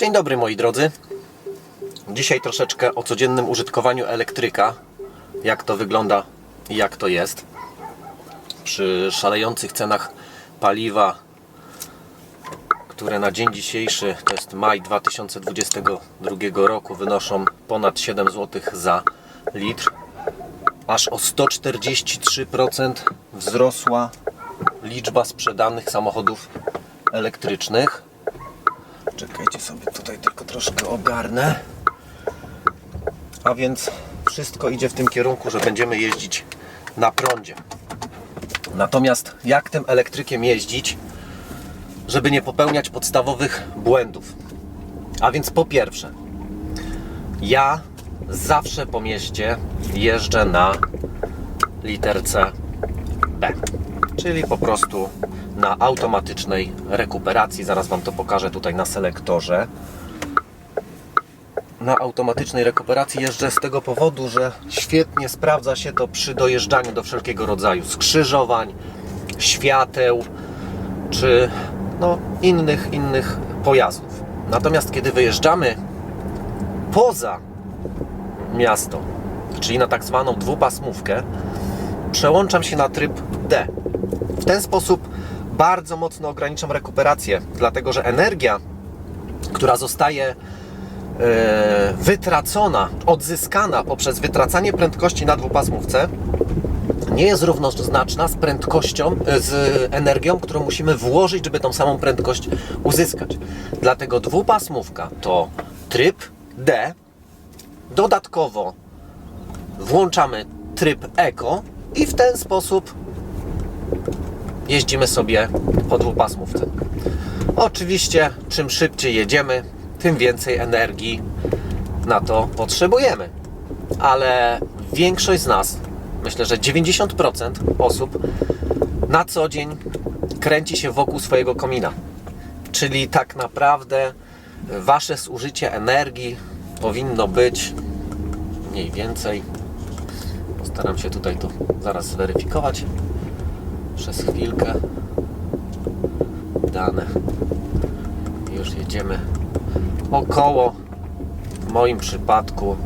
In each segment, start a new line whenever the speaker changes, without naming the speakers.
Dzień dobry moi drodzy. Dzisiaj troszeczkę o codziennym użytkowaniu elektryka. Jak to wygląda i jak to jest. Przy szalejących cenach paliwa, które na dzień dzisiejszy, to jest maj 2022 roku, wynoszą ponad 7 zł za litr. Aż o 143% wzrosła liczba sprzedanych samochodów elektrycznych. Czekajcie sobie tutaj tylko troszkę ogarnę. A więc wszystko idzie w tym kierunku, że będziemy jeździć na prądzie. Natomiast jak tym elektrykiem jeździć, żeby nie popełniać podstawowych błędów? A więc po pierwsze, ja zawsze po mieście jeżdżę na literce B, czyli po prostu na automatycznej rekuperacji. Zaraz Wam to pokażę tutaj na selektorze. Na automatycznej rekuperacji jeżdżę z tego powodu, że świetnie sprawdza się to przy dojeżdżaniu do wszelkiego rodzaju skrzyżowań, świateł czy no, innych, innych pojazdów. Natomiast kiedy wyjeżdżamy poza miasto, czyli na tak zwaną dwupasmówkę, przełączam się na tryb D. W ten sposób bardzo mocno ograniczam rekuperację, dlatego że energia, która zostaje e, wytracona, odzyskana poprzez wytracanie prędkości na dwupasmówce, nie jest równoznaczna z prędkością, e, z energią, którą musimy włożyć, żeby tą samą prędkość uzyskać. Dlatego dwupasmówka to tryb D. Dodatkowo włączamy tryb Eco i w ten sposób jeździmy sobie po dwupasmówce. Oczywiście, czym szybciej jedziemy, tym więcej energii na to potrzebujemy. Ale większość z nas, myślę, że 90% osób na co dzień kręci się wokół swojego komina. Czyli tak naprawdę wasze zużycie energii powinno być mniej więcej. Postaram się tutaj to zaraz zweryfikować przez chwilkę dane. Już jedziemy około w moim przypadku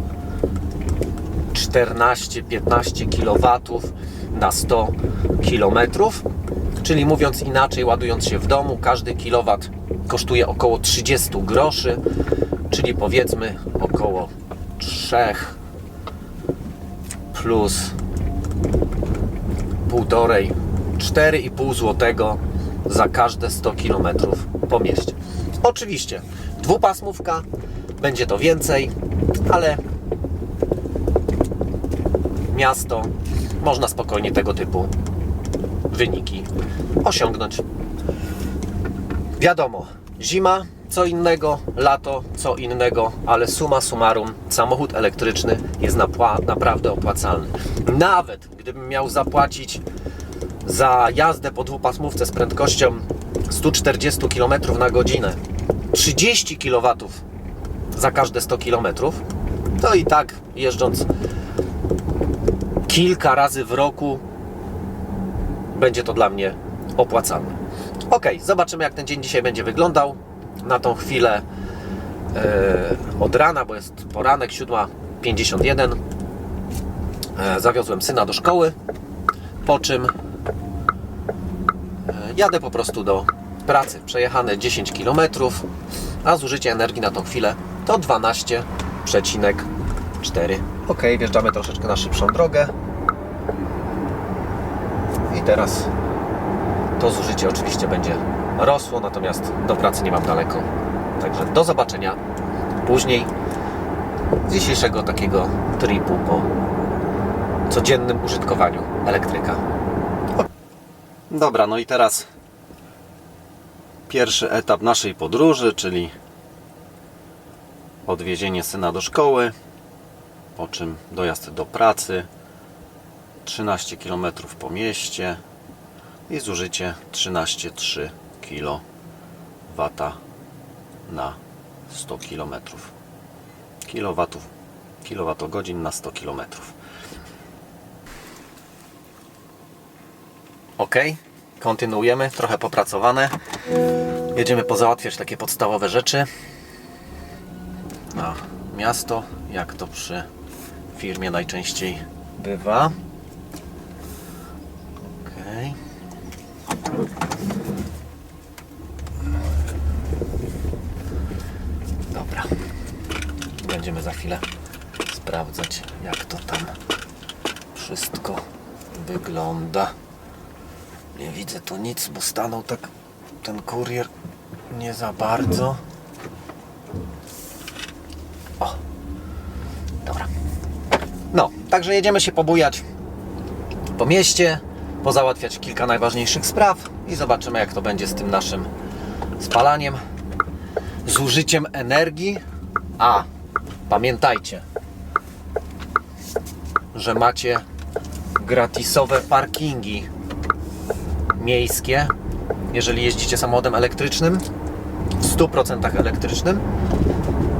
14-15 kW na 100 km. Czyli mówiąc inaczej, ładując się w domu, każdy kilowat kosztuje około 30 groszy, czyli powiedzmy około 3 plus półtorej 4,5 zł za każde 100 km po mieście. Oczywiście dwupasmówka będzie to więcej, ale miasto można spokojnie tego typu wyniki osiągnąć. Wiadomo, zima co innego, lato co innego, ale suma summarum samochód elektryczny jest naprawdę opłacalny. Nawet gdybym miał zapłacić za jazdę po dwupasmówce z prędkością 140 km na godzinę 30 kW za każde 100 km, to i tak jeżdżąc kilka razy w roku będzie to dla mnie opłacalne. Ok, zobaczymy jak ten dzień dzisiaj będzie wyglądał. Na tą chwilę e, od rana, bo jest poranek 7.51 e, zawiozłem syna do szkoły, po czym jadę po prostu do pracy. Przejechane 10 km, a zużycie energii na tą chwilę to 12,4. Ok, wjeżdżamy troszeczkę na szybszą drogę. I teraz to zużycie oczywiście będzie rosło, natomiast do pracy nie mam daleko. Także do zobaczenia później z dzisiejszego takiego tripu po codziennym użytkowaniu elektryka. Dobra, no i teraz pierwszy etap naszej podróży, czyli odwiezienie syna do szkoły, po czym dojazd do pracy, 13 km po mieście i zużycie 13,3 kW na 100 km. Kilowatów, kilowatogodzin na 100 km. Ok, kontynuujemy, trochę popracowane. Jedziemy pozałatwiać takie podstawowe rzeczy. na miasto, jak to przy firmie najczęściej bywa. Okej. Dobra. Będziemy za chwilę sprawdzać, jak to tam wszystko wygląda. Nie widzę tu nic, bo stanął tak ten kurier nie za bardzo. O, dobra. No, także jedziemy się pobujać po mieście, pozałatwiać kilka najważniejszych spraw i zobaczymy, jak to będzie z tym naszym spalaniem, zużyciem energii. A, pamiętajcie, że macie gratisowe parkingi miejskie, jeżeli jeździcie samochodem elektrycznym, w 100% elektrycznym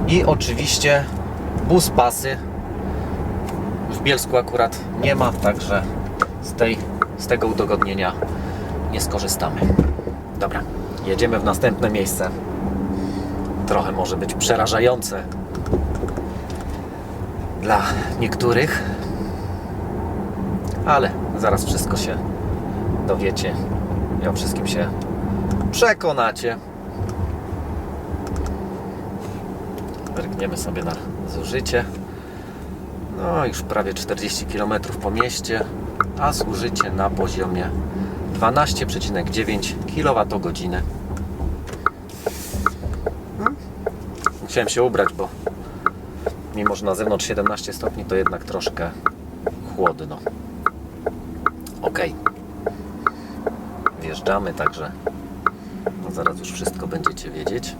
i oczywiście bus pasy w Bielsku akurat nie ma, także z, tej, z tego udogodnienia nie skorzystamy. Dobra, jedziemy w następne miejsce. Trochę może być przerażające dla niektórych, ale zaraz wszystko się dowiecie i o wszystkim się przekonacie. Rykniemy sobie na zużycie. No, już prawie 40 km po mieście, a zużycie na poziomie 12,9 kWh. Hmm? Musiałem się ubrać, bo mimo, że na zewnątrz 17 stopni, to jednak troszkę chłodno. Ok. Wjeżdżamy, także no zaraz już wszystko będziecie wiedzieć.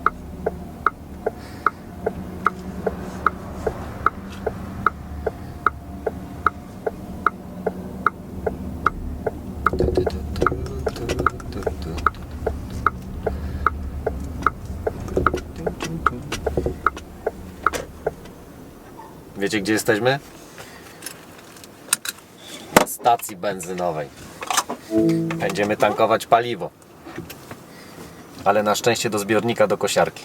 Wiecie gdzie jesteśmy? Na stacji benzynowej. Będziemy tankować paliwo. Ale na szczęście do zbiornika do kosiarki.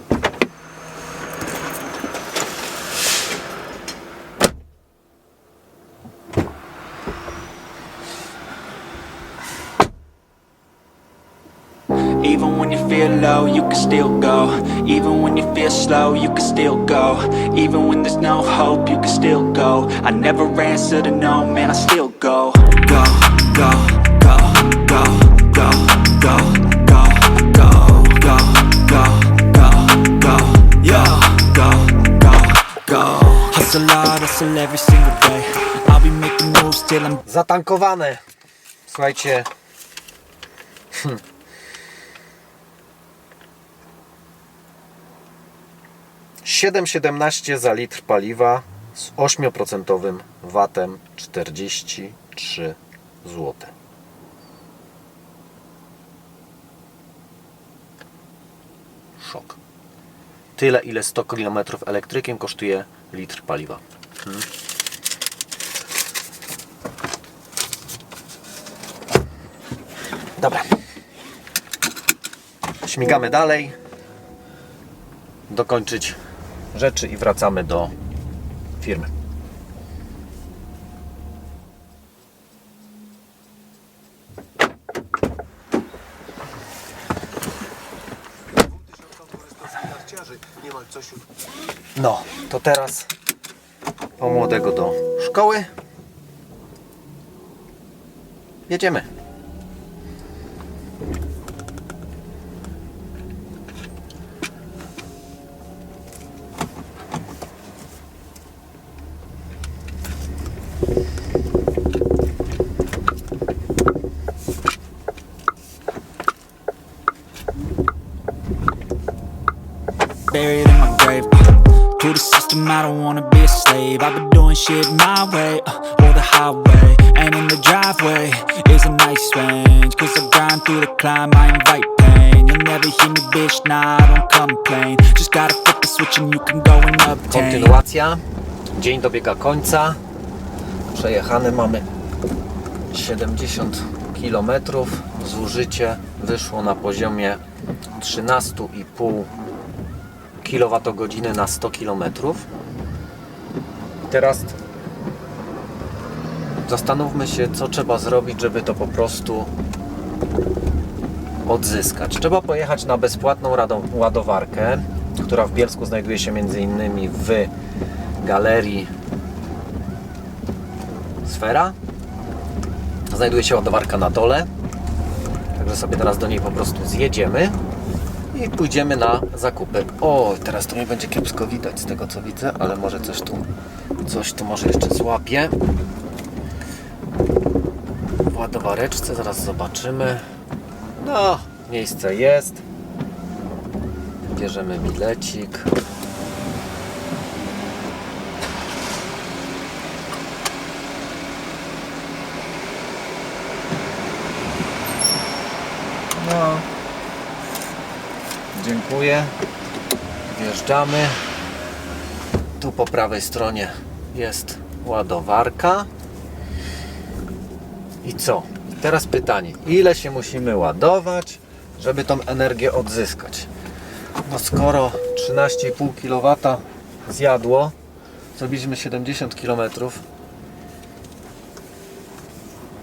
Even when you feel low, you can still go. Even when you feel slow, you can still go. Even when there's no hope, you can still go. I never answer to no, man, I still go. Go, go,
Zatankowane. Słuchajcie. Hmm. Siedem siedemnaście za litr paliwa z 8% watem 43 zł. Szok. Tyle ile 100 km elektrykiem kosztuje litr paliwa. Dobra. Śmigamy dalej. Dokończyć rzeczy i wracamy do firmy. No, to teraz po młodego do szkoły. Jedziemy.
Buried in my grave. Uh, to the system, I don't wanna be a slave. I've been doing shit my way, uh, or the highway. And in the driveway is a nice range. Cause I grind through the climb, I invite pain. You'll never hear me, bitch, nah, I don't complain. Just gotta flip the switch and you can go and.
Kontynuacja. Dzień dobiega końca. Przejechane mamy 70 km. Zużycie wyszło na poziomie 13,5 kWh na 100 km. Teraz zastanówmy się, co trzeba zrobić, żeby to po prostu odzyskać. Trzeba pojechać na bezpłatną ładowarkę, która w Bielsku znajduje się m.in. w galerii Sfera. Znajduje się ładowarka na dole. Także sobie teraz do niej po prostu zjedziemy i pójdziemy na zakupy. O, teraz to mnie będzie kiepsko widać z tego co widzę, ale może coś tu coś tu może jeszcze złapię. W ładowareczce zaraz zobaczymy. No, miejsce jest. Bierzemy bilecik. Dziękuję. Wjeżdżamy. Tu po prawej stronie jest ładowarka. I co? Teraz pytanie, ile się musimy ładować, żeby tą energię odzyskać? No skoro 13,5 kW zjadło, zrobiliśmy 70 km,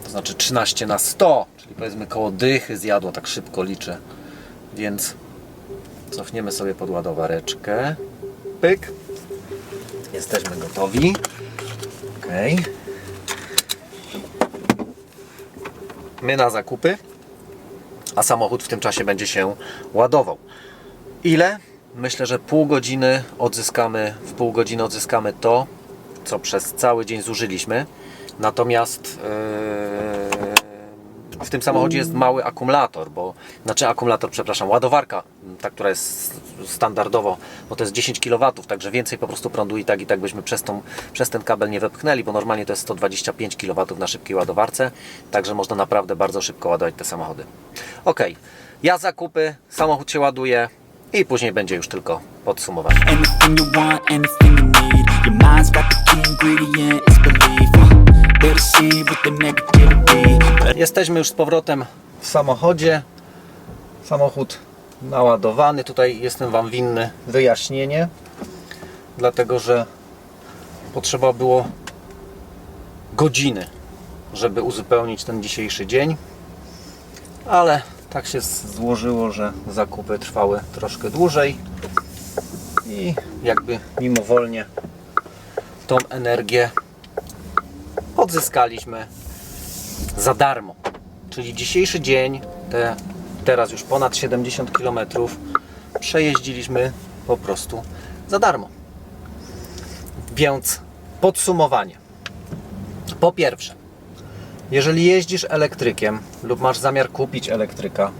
to znaczy 13 na 100, czyli powiedzmy koło dychy zjadło, tak szybko liczę. Więc cofniemy sobie pod ładowareczkę. Pyk. Jesteśmy gotowi. Okej. My na zakupy, a samochód w tym czasie będzie się ładował. Ile? Myślę, że pół godziny odzyskamy, w pół godziny odzyskamy to, co przez cały dzień zużyliśmy. Natomiast yy, w tym samochodzie jest mały akumulator, bo znaczy akumulator, przepraszam, ładowarka, ta, która jest standardowo, bo to jest 10 kW, także więcej po prostu prądu i tak i tak byśmy przez, tą, przez ten kabel nie wepchnęli, bo normalnie to jest 125 kW na szybkiej ładowarce, także można naprawdę bardzo szybko ładować te samochody. Ok, ja zakupy, samochód się ładuje i później będzie już tylko podsumowanie. Jesteśmy już z powrotem w samochodzie. Samochód naładowany. Tutaj jestem Wam winny wyjaśnienie, dlatego że potrzeba było godziny, żeby uzupełnić ten dzisiejszy dzień, ale tak się złożyło, że zakupy trwały troszkę dłużej i jakby mimowolnie tą energię odzyskaliśmy za darmo. Czyli dzisiejszy dzień, te teraz już ponad 70 km, przejeździliśmy po prostu za darmo. Więc podsumowanie. Po pierwsze, jeżeli jeździsz elektrykiem lub masz zamiar kupić elektryka,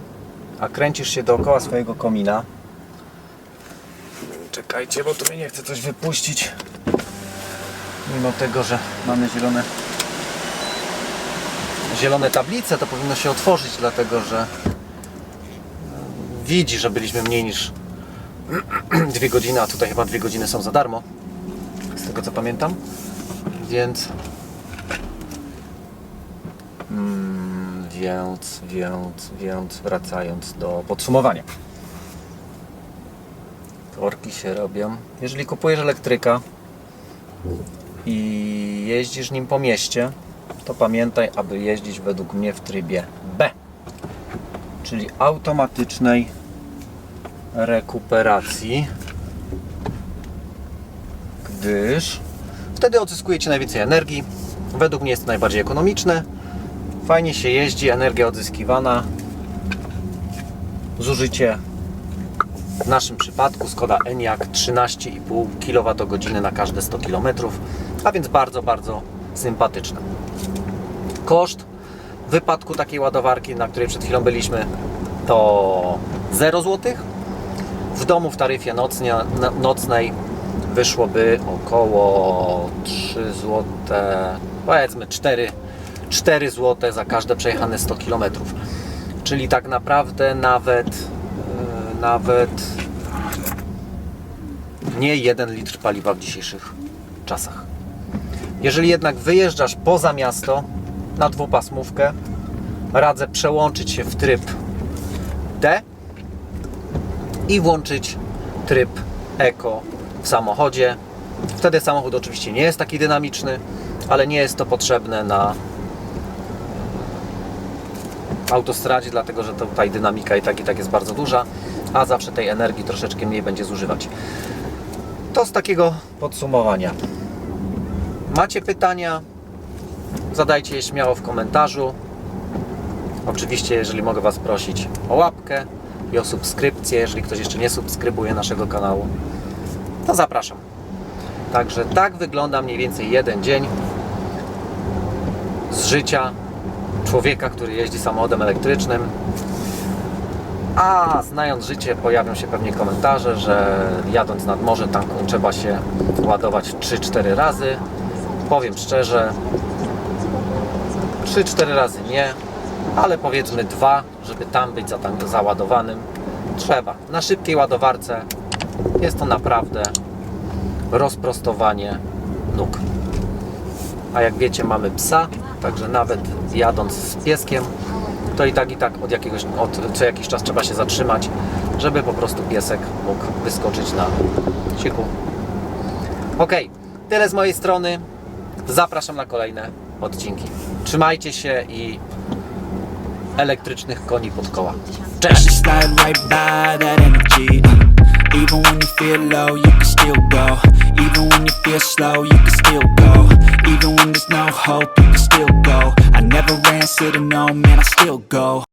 a kręcisz się dookoła swojego komina, czekajcie, bo tu mnie nie chce coś wypuścić, mimo tego, że mamy zielone zielone tablice, to powinno się otworzyć, dlatego że e, widzi, że byliśmy mniej niż dwie godziny, a tutaj chyba dwie godziny są za darmo, z tego co pamiętam. Więc mm, więc, więc, więc wracając do podsumowania. Korki się robią. Jeżeli kupujesz elektryka i jeździsz nim po mieście, to pamiętaj, aby jeździć według mnie w trybie B, czyli automatycznej rekuperacji, gdyż wtedy odzyskujecie najwięcej energii. Według mnie jest to najbardziej ekonomiczne. Fajnie się jeździ, energia odzyskiwana. Zużycie w naszym przypadku Skoda Enyaq 13,5 kWh na każde 100 km, a więc bardzo, bardzo sympatyczne. Koszt wypadku takiej ładowarki, na której przed chwilą byliśmy, to 0 zł. W domu w taryfie nocnia, no- nocnej wyszłoby około 3 zł, powiedzmy 4, 4 zł za każde przejechane 100 km. Czyli tak naprawdę nawet yy, nawet nie 1 litr paliwa w dzisiejszych czasach. Jeżeli jednak wyjeżdżasz poza miasto na dwupasmówkę, radzę przełączyć się w tryb D i włączyć tryb eko w samochodzie. Wtedy samochód oczywiście nie jest taki dynamiczny, ale nie jest to potrzebne na autostradzie, dlatego że tutaj dynamika i tak i tak jest bardzo duża, a zawsze tej energii troszeczkę mniej będzie zużywać. To z takiego podsumowania. Macie pytania? Zadajcie je śmiało w komentarzu. Oczywiście, jeżeli mogę Was prosić o łapkę i o subskrypcję, jeżeli ktoś jeszcze nie subskrybuje naszego kanału, to zapraszam. Także tak wygląda mniej więcej jeden dzień z życia człowieka, który jeździ samochodem elektrycznym. A znając życie, pojawią się pewnie komentarze, że jadąc nad morze tanką trzeba się ładować 3-4 razy. Powiem szczerze, 3-4 razy nie, ale powiedzmy dwa, żeby tam być załadowanym. Trzeba. Na szybkiej ładowarce jest to naprawdę rozprostowanie nóg. A jak wiecie, mamy psa, także nawet jadąc z pieskiem, to i tak i tak od jakiegoś, od co jakiś czas trzeba się zatrzymać, żeby po prostu piesek mógł wyskoczyć na siku. Ok, tyle z mojej strony. Zapraszam na kolejne odcinki. Trzymajcie się i elektrycznych koni pod koła. Cześć!
Uh. Even when you feel low, you can still go. Even when you feel slow, you can still go. Even when there's no hope, you can still go. I never answer to no, man, I still go.